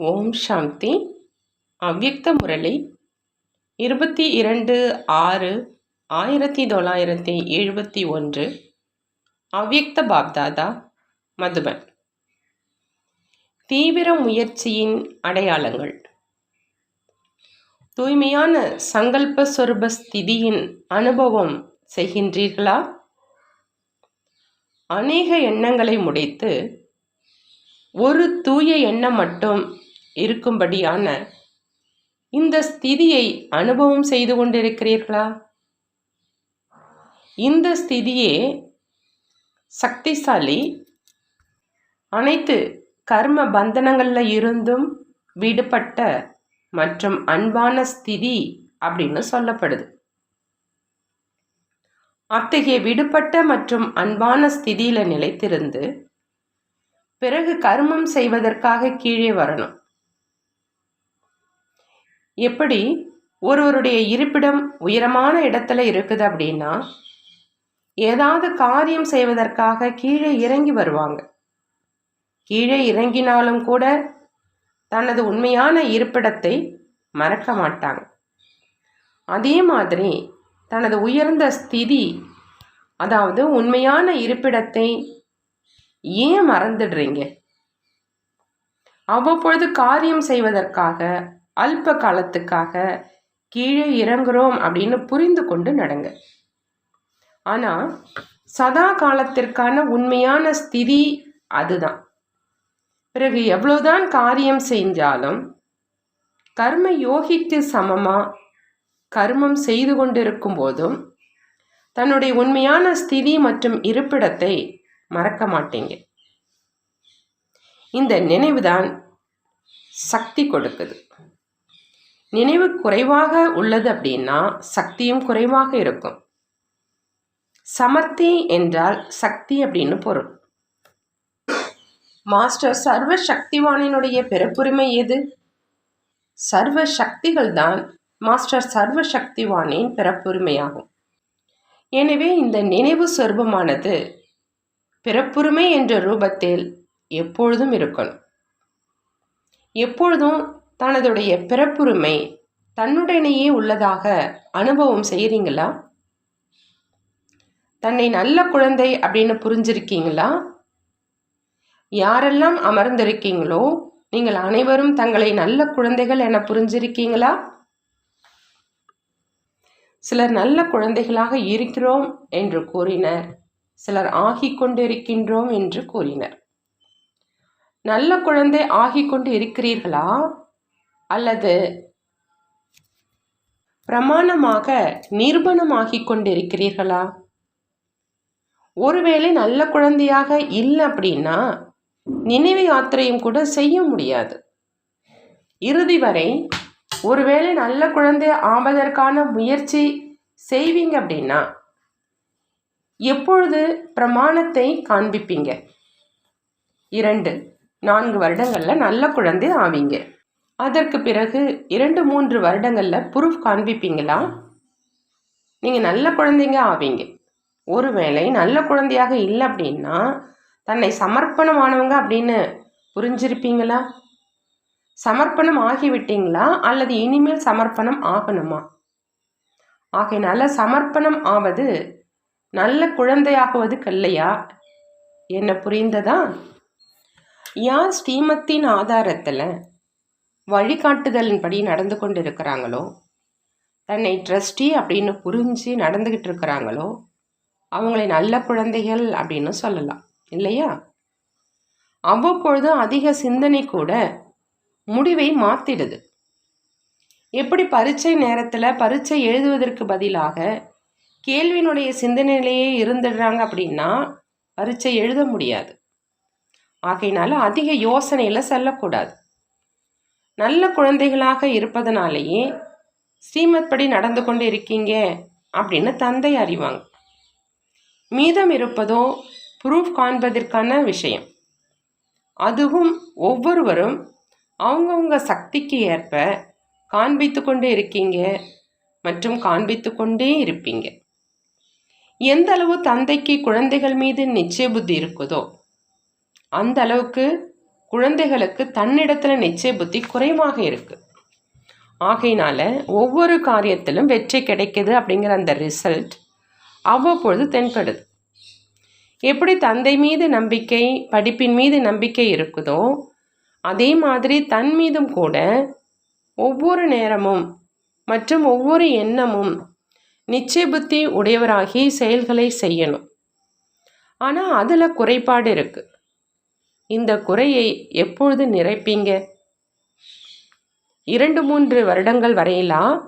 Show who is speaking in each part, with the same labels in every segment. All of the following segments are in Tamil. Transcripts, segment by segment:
Speaker 1: ஓம் சாந்தி. அவ்யக்த முரளி. இருபத்தி இரண்டு ஆறு ஆயிரத்தி தொள்ளாயிரத்தி எழுபத்தி ஒன்று. அவ்யக்த பாப்தாதா மதுபன். தீவிர முயற்சியின் அடையாளங்கள். தூய்மையான சங்கல்ப சொரூப ஸ்திதியின் அனுபவம் செய்கின்றீர்களா? அநேக எண்ணங்களை முடித்து ஒரு தூய எண்ணம் மட்டும் இருக்கும்படியான இந்த ஸ்திதியை அனுபவம் செய்து கொண்டிருக்கிறீர்களா? இந்த ஸ்திதியே சக்திசாலி அனைத்து கர்ம பந்தனங்களில் இருந்தும் விடுபட்ட மற்றும் அன்பான ஸ்திதி அப்படின்னு சொல்லப்படுது. அத்தகைய விடுபட்ட மற்றும் அன்பான ஸ்திதியில் நிலைத்திருந்து பிறகு கர்மம் செய்வதற்காக கீழே வரணும். எப்படி ஒருவருடைய இருப்பிடம் உயரமான இடத்துல இருக்குது அப்படின்னா ஏதாவது காரியம் செய்வதற்காக கீழே இறங்கி வருவாங்க. கீழே இறங்கினாலும் கூட தனது உண்மையான இருப்பிடத்தை மறக்க மாட்டாங்க. அதே மாதிரி தனது உயர்ந்த ஸ்திதி அதாவது உண்மையான இருப்பிடத்தை ஏன் மறந்துடுறீங்க? அவ்வப்பொழுது காரியம் செய்வதற்காக அல்ப காலத்துக்காக கீழே இறங்குறோம் அப்படின்னு புரிந்து கொண்டு நடங்க. ஆனால் சதா காலத்திற்கான உண்மையான ஸ்திதி அதுதான். பிறகு எவ்வளோதான் காரியம் செஞ்சாலும் கர்ம யோகிக்கு சமமாக கர்மம் செய்து கொண்டிருக்கும் போதும் தன்னுடைய உண்மையான ஸ்திதி மற்றும் இருப்பிடத்தை மறக்க மாட்டீங்க. இந்த நினைவுதான் சக்தி கொடுக்குது. நினைவு குறைவாக உள்ளது அப்படின்னா சக்தியும் குறைவாக இருக்கும். சமர்த்தி என்றால் சக்தி அப்படின்னு பொருள். மாஸ்டர் சர்வ சக்திவானினுடைய பிறப்புரிமை எது? சர்வ சக்திகள் தான் மாஸ்டர் சர்வ சக்திவானின் பிறப்புரிமையாகும். எனவே இந்த நினைவு சொர்பமானது பிறப்புரிமை என்ற ரூபத்தில் எப்பொழுதும் இருக்கணும். எப்பொழுதும் தனதுடைய பிறப்புரிமை தன்னுடனேயே உள்ளதாக அனுபவம் செய்கிறீங்களா தன்னை நல்ல குழந்தை அப்படின்னு புரிஞ்சிருக்கீங்களா? யாரெல்லாம் அமர்ந்திருக்கீங்களோ நீங்கள் அனைவரும் தங்களை நல்ல குழந்தைகள் என புரிஞ்சிருக்கீங்களா? சிலர் நல்ல குழந்தைகளாக இருக்கிறோம் என்று கூறினர். சிலர் ஆகி கொண்டிருக்கின்றோம் என்று கூறினர். நல்ல குழந்தை ஆகி கொண்டு இருக்கிறீர்களா? அல்லது பிரமாணமாக நிர்பணமாகிக் கொண்டிருக்கிறீர்களா? ஒருவேளை நல்ல குழந்தையாக இல்லை அப்படின்னா நினைவு யாத்திரையும் கூட செய்ய முடியாது. இறுதி வரை ஒருவேளை நல்ல குழந்தை ஆவதற்கான முயற்சி செய்வீங்க அப்படின்னா எப்பொழுது பிரமாணத்தை காண்பிப்பீங்க? இரண்டு நான்கு வருடங்களில் நல்ல குழந்தை ஆவீங்க. அதற்கு பிறகு இரண்டு மூன்று வருடங்களில் ப்ரூஃப் காண்பிப்பீங்களா? நீங்கள் நல்ல குழந்தைங்க ஆவீங்க. ஒருவேளை நல்ல குழந்தையாக இல்லை அப்படின்னா தன்னை சமர்ப்பணமானவங்க அப்படின்னு புரிஞ்சிருப்பீங்களா? சமர்ப்பணம் ஆகிவிட்டீங்களா? அல்லது இனிமேல் சமர்ப்பணம் ஆகணுமா? ஆகையினால சமர்ப்பணம் ஆவது நல்ல குழந்தையாகுவது கல்லையா? என்ன புரிந்ததா? யார் ஸ்ரீமத்தின் ஆதாரத்தில் வழிகாட்டுதலின்படி நடந்து கொண்டு இருக்கிறாங்களோ தன்னை ட்ரஸ்டி அப்படின்னு புரிஞ்சு நடந்துக்கிட்டு இருக்கிறாங்களோ? அவங்களை நல்ல குழந்தைகள் அப்படின்னு சொல்லலாம். இல்லையா? அவ்வப்பொழுது அதிக சிந்தனை கூட முடிவை மாற்றிடுது எப்படி பரீட்சை நேரத்தில் பரீட்சை எழுதுவதற்கு பதிலாக கேள்வியினுடைய சிந்தனையிலேயே இருந்துடுறாங்க அப்படின்னா பரீட்சை எழுத முடியாது. ஆகையினால அதிக யோசனையில் செல்லக்கூடாது. நல்ல குழந்தைகளாக இருப்பதனாலேயே ஸ்ரீமத் படி நடந்து கொண்டு இருக்கீங்க அப்படின்னு தந்தை அறிவாங்க. மீதம் இருப்பதோ ப்ரூஃப் காண்பதற்கான விஷயம். அதுவும் ஒவ்வொருவரும் அவங்கவுங்க சக்திக்கு ஏற்ப காண்பித்து கொண்டே இருக்கீங்க மற்றும் காண்பித்து கொண்டே இருப்பீங்க. எந்த அளவு தந்தைக்கு குழந்தைகள் மீது நிச்சய புத்தி இருக்குதோ அந்த அளவுக்கு குழந்தைகளுக்கு தன்னிடத்தில் நிச்சய புத்தி குறைவாக இருக்கு. ஆகையினால ஒவ்வொரு காரியத்திலும் வெற்றி கிடைக்குது அப்படிங்கிற அந்த ரிசல்ட் அவ்வப்பொழுது தென்படுது. எப்படி தந்தை மீது நம்பிக்கை படிப்பின் மீது நம்பிக்கை இருக்குதோ அதே மாதிரி தன் மீதும் கூட ஒவ்வொரு நேரமும் மற்றும் ஒவ்வொரு எண்ணமும் நிச்சய புத்தி உடையவராகி செயல்களை செய்யணும். ஆனால் அதில் குறைபாடு இருக்குது இந்த குறையை எப்பொழுது நிறைப்பீங்க? இரண்டு மூன்று வருடங்கள் வரையிலா?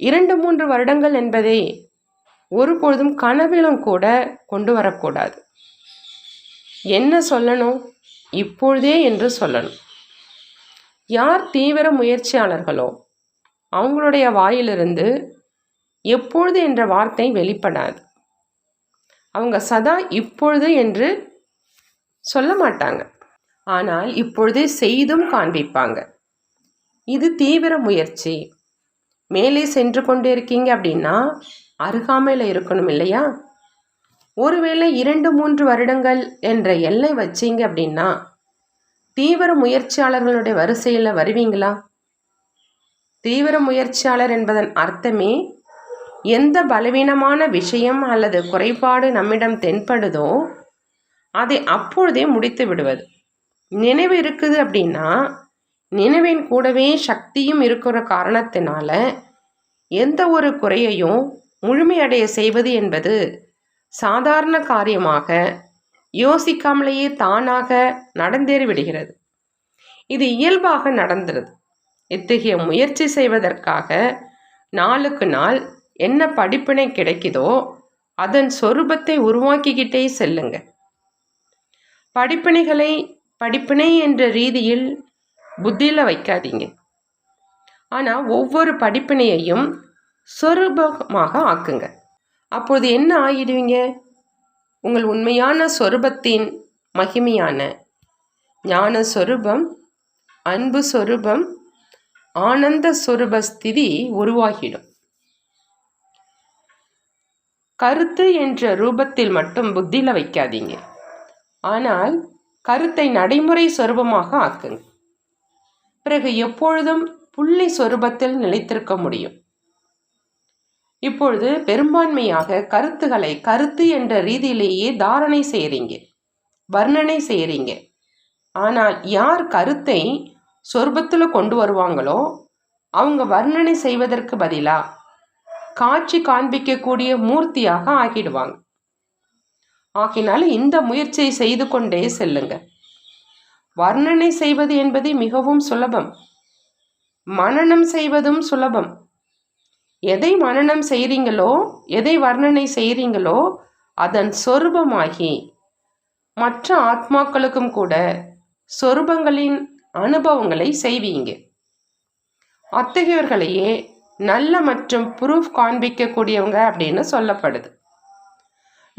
Speaker 1: இரண்டு மூன்று வருடங்கள் என்பதை ஒருபொழுதும் கனவிலும் கூட கொண்டு வரக்கூடாது. என்ன சொல்லணும்? இப்பொழுதே என்று சொல்லணும். யார் தீவிர முயற்சியாளர்களோ அவங்களுடைய வாயிலிருந்து எப்பொழுது என்ற வார்த்தை வெளிப்படாது. அவங்க சதா இப்பொழுது என்று சொல்ல மாட்டாங்க. ஆனால் இப்பொழுதே செய்தும் காண்பிப்பாங்க. இது தீவிர முயற்சி. மேலே சென்று கொண்டே இருக்கீங்க அப்படின்னா அருகாமையில் இருக்கணும் இல்லையா? ஒருவேளை இரண்டு மூன்று வருடங்கள் என்ற எல்லை வச்சீங்க அப்படின்னா தீவிர முயற்சியாளர்களுடைய வரிசையில் வருவீங்களா? தீவிர முயற்சியாளர் என்பதன் அர்த்தமே எந்த பலவீனமான விஷயம் அல்லது குறைபாடு நம்மிடம் தென்படுதோ அதை அப்பொழுதே முடித்து விடுவது. நினைவு இருக்குது அப்படின்னா நினைவின் கூடவே சக்தியும் இருக்கிற காரணத்தினால எந்த ஒரு குறையையும் முழுமையடைய செய்வது என்பது சாதாரண காரியமாக யோசிக்காமலேயே தானாக நடந்தேறிவிடுகிறது இது இயல்பாக நடந்துருது. இத்தகைய முயற்சி செய்வதற்காக நாளுக்கு நாள் என்ன படிப்பினை கிடைக்குதோ அதன் சொரூபத்தை உருவாக்கிக்கிட்டே செல்லுங்கள் படிப்பினைகளை படிப்பினை என்ற ரீதியில் புத்தியில் வைக்காதீங்க. ஆனால் ஒவ்வொரு படிப்பினையையும் சொரூபமாக ஆக்குங்க. அப்போது என்ன ஆகிடுவீங்க உங்கள் உண்மையான சொரூபத்தின் மகிமையான. ஞான சொரூபம் அன்பு சொரூபம் ஆனந்த சொரூப ஸ்திதி உருவாகிடும். கருத்து என்ற ரூபத்தில் மட்டும் புத்தியில் வைக்காதீங்க. ஆனால் கருத்தை நடைமுறை சொரூபமாக ஆக்குங்க பிறகு எப்பொழுதும் புள்ளி சொரூபத்தில் நிலைத்திருக்க முடியும். இப்பொழுது பெரும்பான்மையாக கருத்துக்களை கருத்து என்ற ரீதியிலேயே தாரணை செய்கிறீங்க வர்ணனை செய்கிறீங்க. ஆனால் யார் கருத்தை சொர்பத்தில் கொண்டு வருவாங்களோ அவங்க வர்ணனை செய்வதற்கு பதிலாக காட்சி காண்பிக்கக்கூடிய மூர்த்தியாக ஆகிடுவாங்க. ஆகினால் இந்த முயற்சியை செய்து கொண்டே செல்லுங்க. வர்ணனை செய்வது என்பது மிகவும் சுலபம். மனநம் செய்வதும் சுலபம். எதை மனநம் செய்கிறீங்களோ எதை வர்ணனை செய்கிறீங்களோ அதன் சொரூபமாகி மற்ற ஆத்மாக்களுக்கும் கூட சொரூபங்களின் அனுபவங்களை செய்வீங்க. அத்தகையவர்களையே நல்ல மற்றும் ப்ரூஃப் காண்பிக்கக்கூடியவங்க அப்படின்னு சொல்லப்படுது.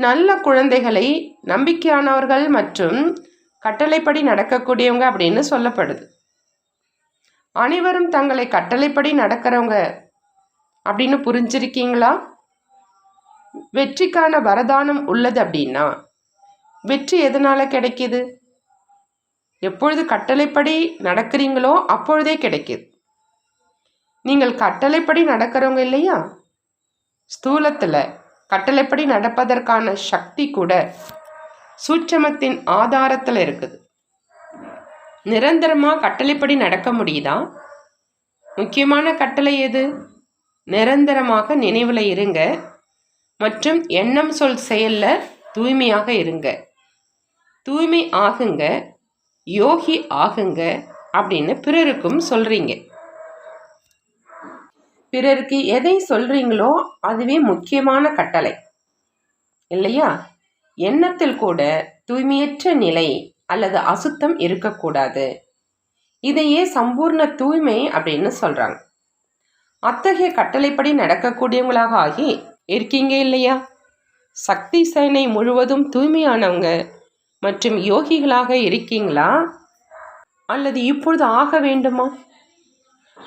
Speaker 1: நல்ல குழந்தைகளை நம்பிக்கையானவர்கள் மற்றும் கட்டளைப்படி நடக்கக்கூடியவங்க அப்படின்னு சொல்லப்படுது. அனைவரும் தங்களை கட்டளைப்படி நடக்கிறவங்க அப்படின்னு புரிஞ்சிருக்கீங்களா? வெற்றிக்கான வரதானம் உள்ளது அப்படின்னா வெற்றி எதனால் கிடைக்கிது? எப்பொழுது கட்டளைப்படி நடக்கிறீங்களோ அப்பொழுதே கிடைக்கிது. நீங்கள் கட்டளைப்படி நடக்கிறவங்க இல்லையா? ஸ்தூலத்தில் கட்டளைப்படி நடப்பதற்கான சக்தி கூட சூட்சமத்தின் ஆதாரத்தில் இருக்குது. நிரந்தரமாக கட்டளைப்படி நடக்க முடியுதா? முக்கியமான கட்டளை எது? நிரந்தரமாக நினைவில் இருங்க. மற்றும் எண்ணம் சொல் செயலில் தூய்மையாக இருங்க. தூய்மை ஆகுங்க யோகி ஆகுங்க அப்படின்னு பிறருக்கும் சொல்கிறீங்க பிறருக்கு எதை சொல்கிறீங்களோ அதுவே முக்கியமான கட்டளை. இல்லையா? எண்ணத்தில் கூட தூய்மையற்ற நிலை அல்லது அசுத்தம் இருக்கக்கூடாது. இதையே சம்பூர்ண தூய்மை அப்படின்னு சொல்கிறாங்க அத்தகைய கட்டளைப்படி நடக்கக்கூடியவங்களாக ஆகி இருக்கீங்க இல்லையா? சக்தி சேனை முழுவதும் தூய்மையானவங்க மற்றும் யோகிகளாக இருக்கீங்களா? அல்லது இப்பொழுது ஆக வேண்டுமா?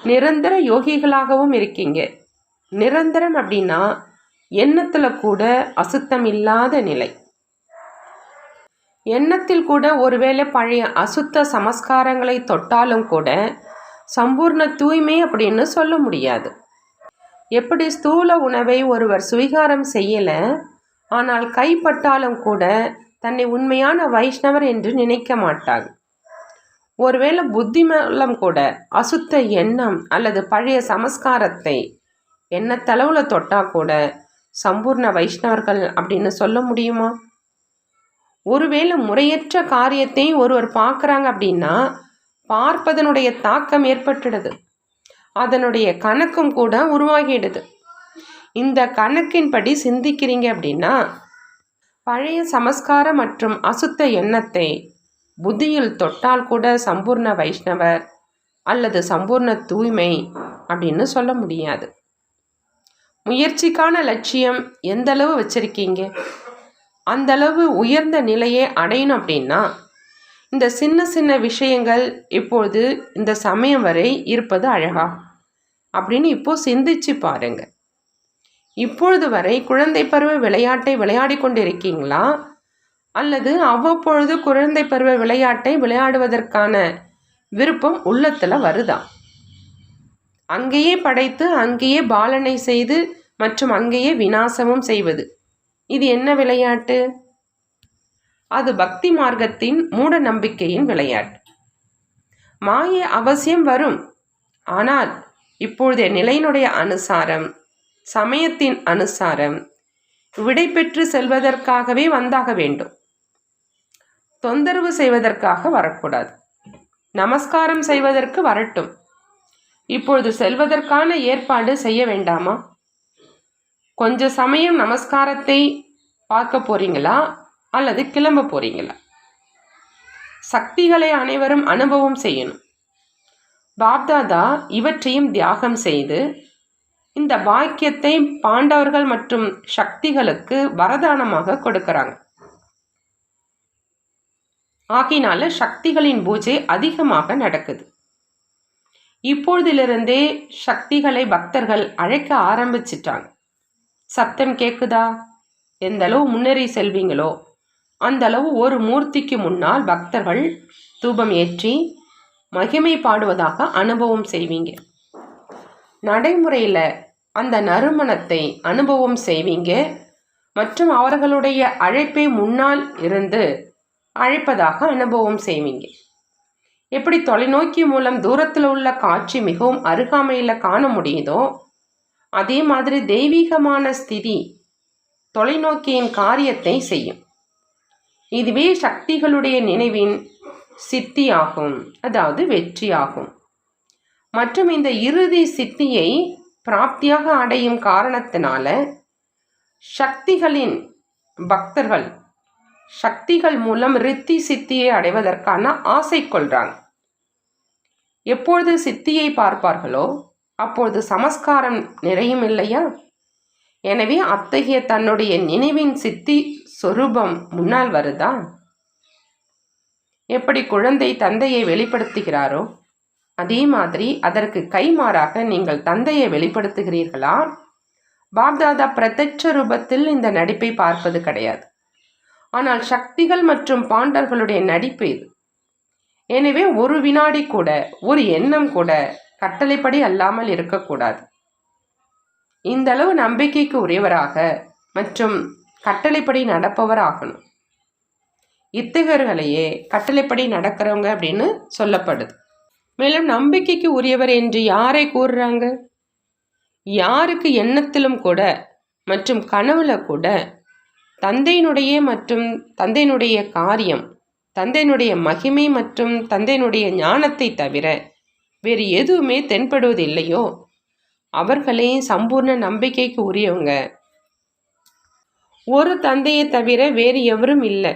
Speaker 1: நிரந்தர யோகிகளாகவும் இருக்கீங்க. நிரந்தரம் அப்படின்னா எண்ணத்தில் கூட அசுத்தம் இல்லாத நிலை. எண்ணத்தில் கூட ஒருவேளை பழைய அசுத்த சமஸ்காரங்களை தொட்டாலும் கூட சம்பூர்ண தூய்மை அப்படின்னு சொல்ல முடியாது. எப்படி ஸ்தூல உணவை ஒருவர் சுவீகாரம் செய்யலை ஆனால் கைப்பட்டாலும் கூட தன்னை உண்மையான வைஷ்ணவர் என்று நினைக்க மாட்டாங்க ஒருவேளை புத்திமலம் கூட அசுத்த எண்ணம் அல்லது பழைய சமஸ்காரத்தை எண்ணத்தளவில் தொட்டால் கூட சம்பூர்ண வைஷ்ணவர்கள் அப்படின்னு சொல்ல முடியுமா? ஒருவேளை முறையற்ற காரியத்தை ஒருவர் பார்க்குறாங்க அப்படின்னா பார்ப்பதனுடைய தாக்கம் ஏற்பட்டுடுது. அதனுடைய கணக்கும் கூட உருவாகிடுது. இந்த கணக்கின்படி சிந்திக்கிறீங்க அப்படின்னா பழைய சமஸ்காரம் மற்றும் அசுத்த எண்ணத்தை புத்தியில் தொட்டால் கூட சம்பூர்ண வைஷ்ணவர் அல்லது சம்பூர்ண தூய்மை அப்படின்னு சொல்ல முடியாது. முயற்சிக்கான லட்சியம் எந்த அளவு வச்சுருக்கீங்க? அந்தளவு உயர்ந்த நிலையை அடையணும் அப்படின்னா இந்த சின்ன சின்ன விஷயங்கள் இப்பொழுது இந்த சமயம் வரை இருப்பது அழகா? அப்படின்னு இப்போ சிந்திச்சு பாருங்க. இப்பொழுது வரை குழந்தை பருவ விளையாட்டை விளையாடி கொண்டிருக்கீங்களா? அல்லது அவ்வப்பொழுது குழந்தை பருவ விளையாட்டை விளையாடுவதற்கான விருப்பம் உள்ளத்தில் வருதா? அங்கேயே படைத்து அங்கேயே பாலனை செய்து மற்றும் அங்கேயே விநாசமும் செய்வது. இது என்ன விளையாட்டு? அது பக்தி மார்க்கத்தின் மூட நம்பிக்கையின் விளையாட்டு. மாயை அவசியம் வரும். ஆனால் இப்பொழுதைய நிலையினுடைய அனுசாரம் சமயத்தின் அனுசாரம் விடை பெற்று செல்வதற்காகவே வந்தாக வேண்டும். தொந்தரவு செய்வதற்காக வரக்கூடாது. நமஸ்காரம் செய்வதற்கு வரட்டும். இப்பொழுது செல்வதற்கான ஏற்பாடு செய்ய வேண்டாமா? கொஞ்ச சமயம் நமஸ்காரத்தை பார்க்க போறீங்களா? அல்லது கிளம்ப போறீங்களா? சக்திகளை அனைவரும் அனுபவம் செய்யணும். பாப்தாதா இவற்றையும் தியாகம் செய்து இந்த பாக்கியத்தை பாண்டவர்கள் மற்றும் சக்திகளுக்கு வரதானமாக கொடுக்கிறாங்க. ஆகினால சக்திகளின் பூஜை அதிகமாக நடக்குது. இப்பொழுதிலிருந்தே சக்திகளை பக்தர்கள் அழைக்க ஆரம்பிச்சிட்டாங்க. சத்தம் கேட்குதா எந்த அளவு முன்னேறி செல்வீங்களோ அந்த அளவு ஒரு மூர்த்திக்கு முன்னால் பக்தர்கள் தூபம் ஏற்றி மகிமை பாடுவதாக அனுபவம் செய்வீங்க. நடைமுறையில் அந்த நறுமணத்தை அனுபவம் செய்வீங்க. மற்றும் அவர்களுடைய அழைப்பை முன்னால் இருந்து அழைப்பதாக அனுபவம் செய்வீங்க எப்படி தொலைநோக்கி மூலம் தூரத்தில் உள்ள காட்சி மிகவும் அருகாமையில் காண முடியுதோ அதே மாதிரி தெய்வீகமான ஸ்திதி தொலைநோக்கியின் காரியத்தை செய்யும். இதுவே சக்திகளுடைய நினைவின் சித்தியாகும் அதாவது வெற்றியாகும். மற்றும் இந்த இறுதி சித்தியை பிராப்தியாக அடையும் காரணத்தினால சக்திகளின் பக்தர்கள் சக்திகள் மூலம் ரித்தி சித்தியை அடைவதற்கான ஆசை கொள்றாங்க எப்பொழுது சித்தியை பார்ப்பார்களோ அப்பொழுது சமஸ்காரம் நிறையும் இல்லையா? எனவே அத்தகைய தன்னுடைய நினைவின் சித்தி சொரூபம் முன்னால் வருதா? எப்படி குழந்தை தந்தையை வெளிப்படுத்துகிறாரோ அதே மாதிரி அதற்கு கைமாறாக நீங்கள் தந்தையை வெளிப்படுத்துகிறீர்களா? பாப்தாதா பிரத்யட்ச ரூபத்தில் இந்த நடிப்பை பார்ப்பது கிடையாது. ஆனால் சக்திகள் மற்றும் பாண்டர்களுடைய நடிப்பு இது. எனவே ஒரு வினாடி கூட ஒரு எண்ணம் கூட கட்டளைப்படி அல்லாமல் இருக்கக்கூடாது. இந்த அளவு நம்பிக்கைக்கு உரியவராக மற்றும் கட்டளைப்படி நடப்பவர் ஆகணும். இத்தகர்களையே கட்டளைப்படி நடக்கிறவங்க அப்படின்னு சொல்லப்படுது. மேலும் நம்பிக்கைக்கு உரியவர் என்று யாரை கூறுறாங்க? யாருக்கு எண்ணத்திலும் கூட மற்றும் கனவுல கூட தந்தையினுடைய மற்றும் தந்தையினுடைய காரியம் தந்தையினுடைய மகிமை மற்றும் தந்தையினுடைய ஞானத்தை தவிர வேறு எதுவுமே தென்படுவதில்லையோ? அவர்களே சம்பூர்ண நம்பிக்கைக்கு உரியவங்க. ஒரு தந்தையை தவிர வேறு எவரும் இல்லை.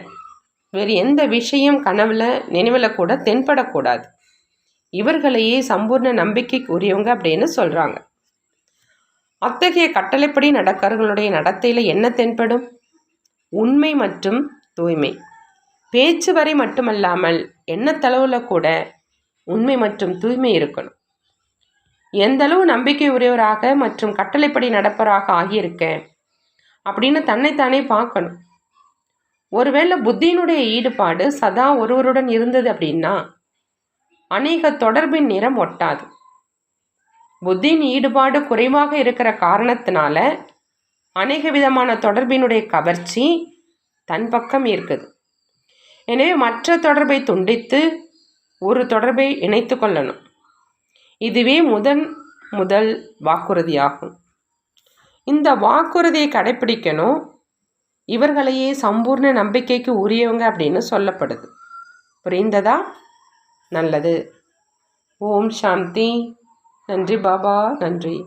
Speaker 1: வேறு எந்த விஷயம் கனவுல நினைவில் கூட தென்படக்கூடாது. இவர்களையே சம்பூர்ண நம்பிக்கைக்கு உரியவங்க அப்படின்னு சொல்கிறாங்க அத்தகைய கட்டளைப்படி நடக்கிறவர்களுடைய நடத்தையில் என்ன தென்படும்? உண்மை மற்றும் தூய்மை. பேச்சு வரை மட்டுமல்லாமல் எண்ணத்தளவில் கூட உண்மை மற்றும் தூய்மை இருக்கணும். எந்த அளவு நம்பிக்கை உரியவராக மற்றும் கட்டளைப்படி நடப்பராக ஆகியிருக்கேன் அப்படின்னு தன்னைத்தானே பார்க்கணும். ஒருவேளை புத்தியினுடைய ஈடுபாடு சதா ஒருவருடன் இருந்தது அப்படின்னா அநேக தொடர்பின் நிறம் ஒட்டாது. புத்தியின் ஈடுபாடு குறைவாக இருக்கிற காரணத்தினால அநேக விதமான தொடர்பினுடைய கவர்ச்சி தன் பக்கம் இருக்குது. எனவே மற்ற தொடர்பை துண்டித்து ஒரு தொடர்பை இணைத்து கொள்ளணும். இதுவே முதன் முதல் வாக்குறுதியாகும். இந்த வாக்குறுதியை கடைப்பிடிக்கணும். இவர்களையே சம்பூர்ண நம்பிக்கைக்கு உரியவங்க அப்படின்னு சொல்லப்படுது. புரிந்ததா? நல்லது. ஓம் சாந்தி. நன்றி பாபா. நன்றி.